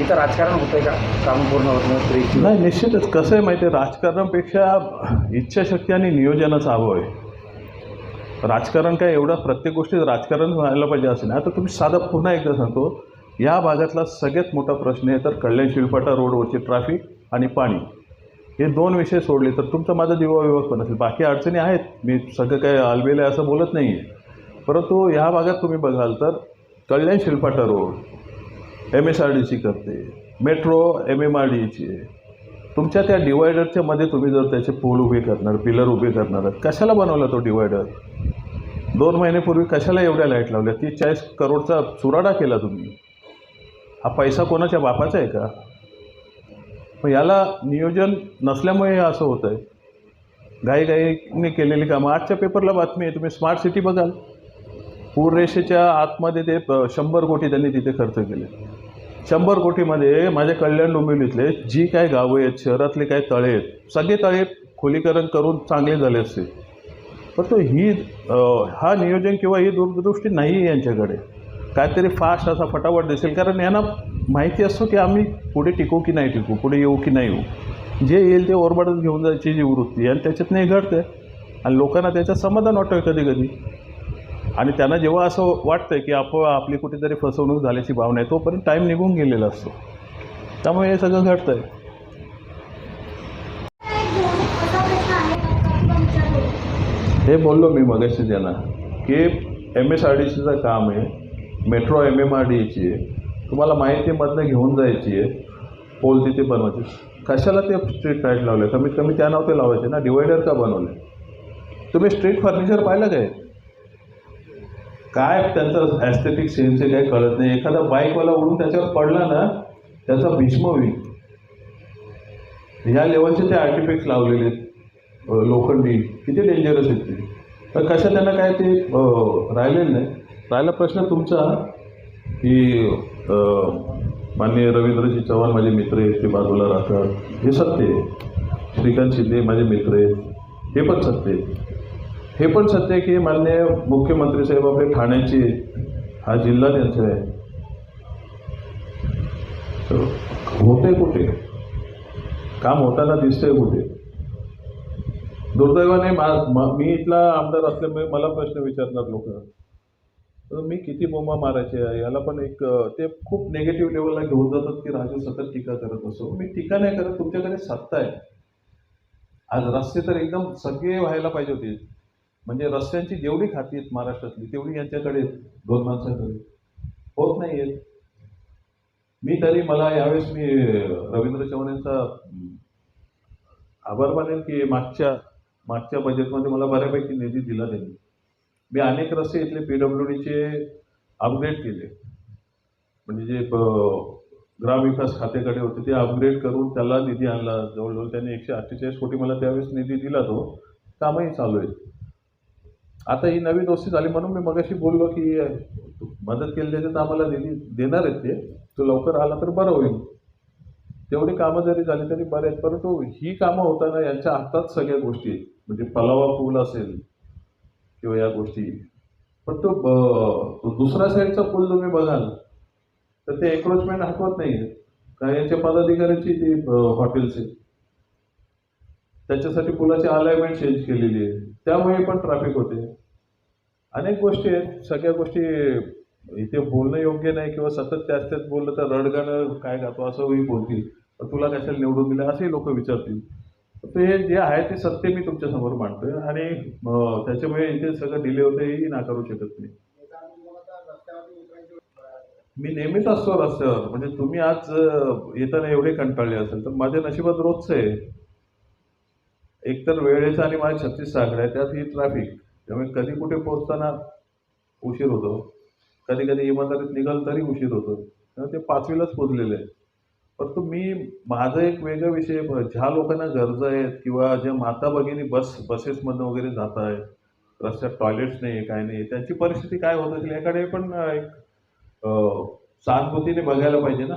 इथं राजकारण होतंय का? काम पूर्ण होत नाही नाही निश्चितच. कसं आहे माहिती आहे राजकारणापेक्षा इच्छाशक्ती आणि नियोजनाचं हवं आहे. राजकारण काय एवढं प्रत्येक गोष्टीत राजकारण व्हायला पाहिजे असं नाही. आता तुम्ही साधं पुन्हा एकदा सांगतो या भागातला सगळ्यात मोठा प्रश्न आहे तर कल्याण शिलपाटा रोडवरची ट्रॅफिक आणि पाणी. हे दोन विषय सोडले तर तुमचा माझा दिवाविभाग पण असेल. बाकी अडचणी आहेत. मी सगळं काय आलबेलं आहे असं बोलत नाही आहे परंतु ह्या भागात तुम्ही बघाल तर Kalyan Shilphata road M S R D C करते. मेट्रो एम एम आर डीची आहे तुमच्या त्या डिवायडरच्या मध्ये तुम्ही जर त्याचे पूल उभे करणार पिलर उभे करणार कशाला बनवला तो डिवायडर दोन महिन्यापूर्वी कशाला एवढ्या लाइट लावल्या? तीस चाळीस करोडचा चुराडा केला तुम्ही. हा पैसा कोणाच्या बापाचा आहे का? मग याला नियोजन नसल्यामुळे हे असं होतं आहे घाईघाईने केलेली कामं. आजच्या पेपरला बातमी आहे तुम्ही स्मार्ट सिटी बघाल. पूररेषेच्या आतमध्ये ते शंभर कोटी त्यांनी तिथे खर्च केले. शंभर कोटीमध्ये माझ्या कल्याण डोंबिवलीतले जी काय गावं आहेत शहरातले काय तळे आहेत सगळे तळे खोलीकरण करून चांगले झाले असते. परंतु ही हा नियोजन किंवा ही दूरदृष्टी नाही आहे यांच्याकडे. काहीतरी फास्ट असा फटाफट दिसेल कारण यांना माहिती असतो की आम्ही पुढे टिकू की नाही टिकू पुढे येऊ की नाही येऊ. जे येईल ते ओरबाडत घेऊन जायची जी वृत्ती आणि त्याच्यात नाही घडते आणि लोकांना त्याच्यात समाधान वाटतं कधी कधी आणि त्यांना जेव्हा असं वाटतं की आप आपली कुठेतरी फसवणूक झाल्याची भावना आहे तोपर्यंत टाईम निघून गेलेला असतो. त्यामुळे हे सगळं घडतं आहे हे बोललो मी मगाशी त्यांना की एम एस आर डी सीचं काम आहे मेट्रो एम एम आर डीची आहे. तुम्हाला माहितीमधनं घेऊन जायची आहे पोल तिथे बनवायचे. कशाला ते स्ट्रीट लाइट लावले कमीत कमी त्या नाव ते लावायचे ना? डिवायडर का बनवले तुम्ही स्ट्रीट फर्निचर पाहिलं काय? काय त्यांचं ॲस्थेटिक सेन्स आहे काही कळत नाही. एखादा बाईकवाला उडून त्याच्यावर पडला ना त्याचा भीष्म होईल. ह्या लेवलचे ते आर्टिफॅक्ट लावलेले आहेत लोखंडी. किती डेंजरस आहेत ते. तर कशा त्यांना काय ते राहिलेलं नाही. राहिला प्रश्न तुमचा की माननीय रवींद्रजी चव्हाण माझे मित्र आहेत ते बाजूला राहतात. हे सत्य आहे. श्रीकांत शिंदे माझे मित्र आहेत. हे पण सत्य आहे. हे पण सत्य आहे की माननीय मुख्यमंत्री साहेब आपले ठाण्याचे हा जिल्हा त्यांचा आहे. तर होते कुठे? काम होताना दिसतंय कुठे? दुर्दैवाने मा मी इथला आमदार असल्यामुळे मला प्रश्न विचारणार लोक. तर मी किती बोंबा मारायचे आहे? याला पण एक ते खूप निगेटिव्ह लेवलला घेऊन जातात की राजू सतत टीका करत असो. मी टीका नाही करत तुमच्याकडे सत्ता आहे. आज रस्ते तर एकदम सगळे व्हायला पाहिजे होते. म्हणजे रस्त्यांची जेवढी खाती आहेत महाराष्ट्रातली तेवढी यांच्याकडे आहेत, दोन माणसाकडे. होत नाही आहेत मी तरी मला यावेळेस मी रवींद्र चव्हाण यांचा आभार मानेल की मागच्या मागच्या बजेटमध्ये मला बऱ्यापैकी निधी दिला त्यांनी. मी अनेक रस्ते इथले पी डब्ल्यू डीचे अपग्रेड केले. म्हणजे जे ग्रामविकास खात्याकडे होते ते अपग्रेड करून त्याला निधी आणला. जवळजवळ त्यांनी एकशे अठ्ठेचाळीस कोटी मला त्यावेळेस निधी दिला तो. कामही चालू आहेत. आता ही नवी दोस्ती झाली म्हणून मी मगाशी बोललो की मदत केली त्याच्यात आम्हाला दिली देणार आहेत ते. तो लवकर आला तर बरं होईल. तेवढी कामं जरी झाली तरी बरे आहेत परंतु ही कामं होताना यांच्या हातात सगळ्या गोष्टी आहेत. म्हणजे पलावा पूल असेल किंवा या गोष्टी. पण तो ब- तो दुसऱ्या साईडचा पूल तुम्ही बघाल तर ते एन्क्रोचमेंट हटवत नाही का यांच्या पदाधिकाऱ्यांची ती हॉटेल्स आहेत त्याच्यासाठी पुलाची अलाइनमेंट चेंज केलेली आहे? त्यामुळे पण ट्रॅफिक होते. अनेक गोष्टी आहेत. सगळ्या गोष्टी इथे बोलणं योग्य नाही किंवा सतत त्याच त्याच बोललं तर रडगाणं काय गातो असंही बोलतील. पण तुला कशाला निवडून दिलं? असेही लोक विचारतील. तर हे जे आहे ते सत्य मी तुमच्यासमोर मांडतोय आणि त्याच्यामुळे इथे सगळं डिले होतं हेही नाकारू शकत नाही. मी नेहमीच असतो रस्त्यावर म्हणजे तुम्ही आज येताना एवढे कंटाळले असेल तर माझ्या नशिबात रोजचं आहे. एकतर वेळेचा आणि माझ्या छत्तीस सागड आहे त्यात ही ट्रॅफिक त्यामुळे कधी कुठे पोहोचताना उशीर होतो. कधी कधी इमानदारीत निघाल तरी उशीर होतो. त्यामुळे ते पाचवीलाच पोचलेले आहे परंतु मी माझा एक वेगळा विषय ज्या लोकांना गरजा आहेत किंवा ज्या माता भगिनी बस बसेसमधनं वगैरे जात आहेत रस्त्यात टॉयलेट्स नाही आहे काय नाही त्यांची परिस्थिती काय होत असेल याकडे पण एक सहानुभूतीने बघायला पाहिजे ना.